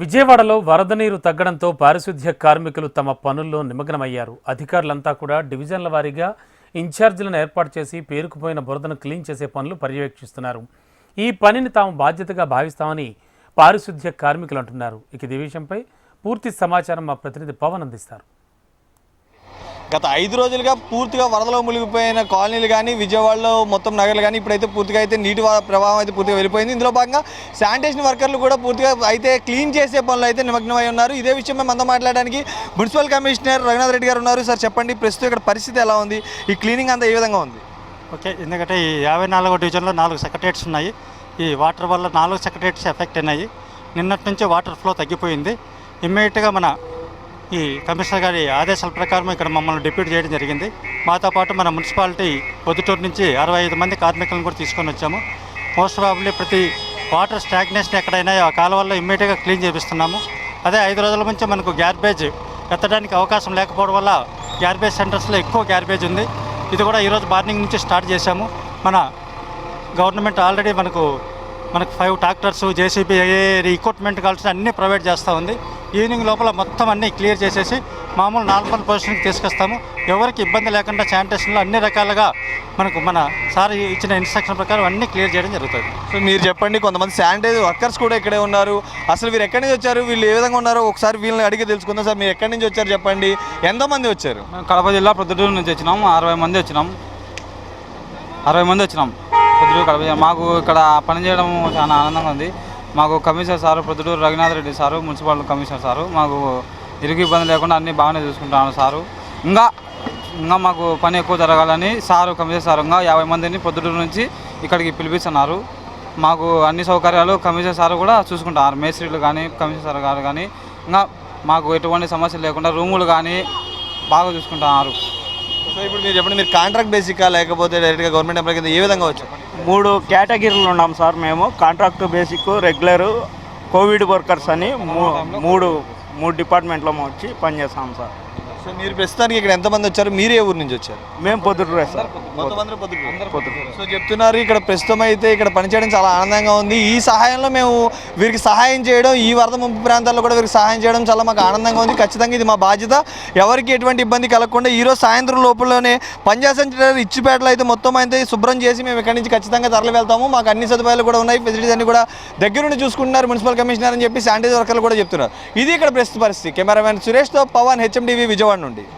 విజయవాడలో వరద నీరు తగ్గడంతో పారిశుద్ధ్య కార్మికులు తమ పనుల్లో నిమగ్నమయ్యారు. అధికారులంతా కూడా డివిజన్ల వారీగా ఇన్ఛార్జీలను ఏర్పాటు చేసి పేరుకుపోయిన బురదను క్లీన్ చేసే పనులు పర్యవేక్షిస్తున్నారు. ఈ పనిని తాము బాధ్యతగా భావిస్తామని పారిశుద్ధ్య కార్మికులు అంటున్నారు. ఇక ఈ విషయంపై పూర్తి సమాచారం మా ప్రతినిధి పవన్ అందిస్తారు. గత ఐదు రోజులుగా పూర్తిగా వరదలో మునిగిపోయిన కాలనీలు కానీ విజయవాడలో మొత్తం నగర్లు కానీ ఇప్పుడైతే పూర్తిగా అయితే నీటి ప్రభావం అయితే పూర్తిగా వెళ్ళిపోయింది. ఇందులో భాగంగా శానిటేషన్ వర్కర్లు కూడా పూర్తిగా అయితే క్లీన్ చేసే పనులు అయితే నిమగ్నమై ఉన్నారు. ఇదే విషయం మనతో మాట్లాడడానికి మున్సిపల్ కమిషనర్ రఘునాథ్ రెడ్డి గారు ఉన్నారు. సార్ చెప్పండి ప్రస్తుతం ఇక్కడ పరిస్థితి ఎలా ఉంది? ఈ క్లీనింగ్ అంతా ఏ విధంగా ఉంది? ఓకే ఎందుకంటే ఈ యాభై నాలుగో డివిజన్లో నాలుగు సెక్రటరేట్స్ ఉన్నాయి. ఈ వాటర్ వల్ల నాలుగు సెక్రటరేట్స్ ఎఫెక్ట్ అయినాయి. నిన్నటి నుంచి వాటర్ ఫ్లో తగ్గిపోయింది. ఇమ్మీడియట్గా మన ఈ కమిషనర్ గారి ఆదేశాల ప్రకారం ఇక్కడ మమ్మల్ని డిప్యూట్ చేయడం జరిగింది. మాతో పాటు మన మున్సిపాలిటీ పొద్దుటూరు నుంచి అరవై ఐదు మంది కార్మికులను కూడా తీసుకొని వచ్చాము. మోస్ట్ ప్రాబ్లీ ప్రతి వాటర్ స్టాగ్నేషన్ ఎక్కడైనా ఆ కాలువల్లో ఇమ్మీడియట్గా క్లీన్ చేపిస్తున్నాము. అదే ఐదు రోజుల నుంచి మనకు గ్యార్బేజ్ ఎత్తడానికి అవకాశం లేకపోవడం వల్ల గ్యార్బేజ్ సెంటర్స్లో ఎక్కువ గ్యార్బేజ్ ఉంది. ఇది కూడా ఈరోజు మార్నింగ్ నుంచి స్టార్ట్ చేశాము. మన గవర్నమెంట్ ఆల్రెడీ మనకు మనకు ఫైవ్ ట్రాక్టర్స్ జేసీబీ ఏ ఎక్విప్మెంట్ కావాల్సిన అన్నీ ప్రొవైడ్ చేస్తూ ఉంది. ఈవినింగ్ లోపల మొత్తం అన్నీ క్లియర్ చేసేసి మామూలు నార్మల్ పొజిషన్కి తీసుకొస్తాము. ఎవరికి ఇబ్బంది లేకుండా శానిటేషన్లో అన్ని రకాలుగా మనకు మన సార్ ఇచ్చిన ఇన్స్ట్రక్షన్ ప్రకారం అన్నీ క్లియర్ చేయడం జరుగుతుంది. సో మీరు చెప్పండి కొంతమంది శానిటైజర్ వర్కర్స్ కూడా ఇక్కడే ఉన్నారు. అసలు వీరు ఎక్కడి నుంచి వచ్చారు? వీళ్ళు ఏ విధంగా ఉన్నారో ఒకసారి వీళ్ళని అడిగి తెలుసుకుందాం సార్. మీరు ఎక్కడి నుంచి వచ్చారు చెప్పండి? ఎంతమంది వచ్చారు? మేము కడప జిల్లా ప్రొద్దుటూరు నుంచి వచ్చినాం. అరవై మంది వచ్చినాం. అరవై మంది వచ్చినాం. ప్రొద్దుటూరు కడప జిల్లా. మాకు ఇక్కడ పని చేయడం చాలా ఆనందంగా ఉంది. మాకు commissioner sir Proddatur Raghunath Reddy sir municipal commissioner sir. మాకు ఇరుగు ఇబ్బంది లేకుండా అన్నీ బాగానే చూసుకుంటాను సారు. ఇంకా ఇంకా మాకు పని ఎక్కువ జరగాలని సారు కమిషనర్ సారు ఇంకా యాభై మందిని ప్రొద్దుటూరు నుంచి ఇక్కడికి పిలిపిస్తున్నారు. మాకు అన్ని సౌకర్యాలు కమిషనర్ సారు కూడా చూసుకుంటారు. మేస్త్రీలు కానీ కమిషనర్ సార్ గారు కానీ. ఇంకా మాకు ఎటువంటి సమస్యలు లేకుండా రూములు కానీ బాగా చూసుకుంటున్నారు. సో ఇప్పుడు మీరు చెప్పండి మీరు కాంట్రాక్ట్ బేసికా లేకపోతే డైరెక్ట్గా గవర్నమెంట్ ఎంప్లాయ్ కింద ఏ విధంగా వచ్చు? మూడు కేటగిరీలు ఉన్నాం సార్ మేము. Contract basic regular covid workers అని మూ- మూడు మూడు డిపార్ట్మెంట్లో వచ్చి పనిచేస్తాం సార్. సో మీరు ప్రస్తుతానికి ఇక్కడ ఎంతమంది వచ్చారు? మీరు ఊరు నుంచి వచ్చారు? మేము పొద్దుటూరే సార్ మొత్తం అందరూ పొద్దుటూరు. సో చెప్తున్నారు ఇక్కడ ప్రస్తుతం అయితే ఇక్కడ పనిచేయడం చాలా ఆనందంగా ఉంది. ఈ సహాయంలో మేము వీరికి సహాయం చేయడం ఈ వరద ముంపు ప్రాంతాల్లో కూడా వీరికి సహాయం చేయడం చాలా మాకు ఆనందంగా ఉంది. ఖచ్చితంగా ఇది మా బాధ్యత. ఎవరికి ఎటువంటి ఇబ్బంది కలగకుండా ఈ రోజు సాయంత్రం లోపలనే పంజాబ్ సెంటర్ ఇచ్చిపేటలో అయితే మొత్తం అయితే శుభ్రం చేసి మేము ఇక్కడి నుంచి ఖచ్చితంగా తరలి వెళ్తాము. మాకు అన్ని సదుపాయాలు కూడా ఉన్నాయి. ఫెసిలిటీస్ అన్ని కూడా దగ్గరుండి చూసుకుంటున్నారు మున్సిపల్ కమిషనర్ అని చెప్పి శానిటైజర్ వర్కర్లు కూడా చెప్తున్నారు. ఇది ఇక్కడ ప్రస్తుత పరిస్థితి. కెమెరామెన్ సురేష్తో పవన్ హెచ్ఎండివి విజయవాడ. నుండి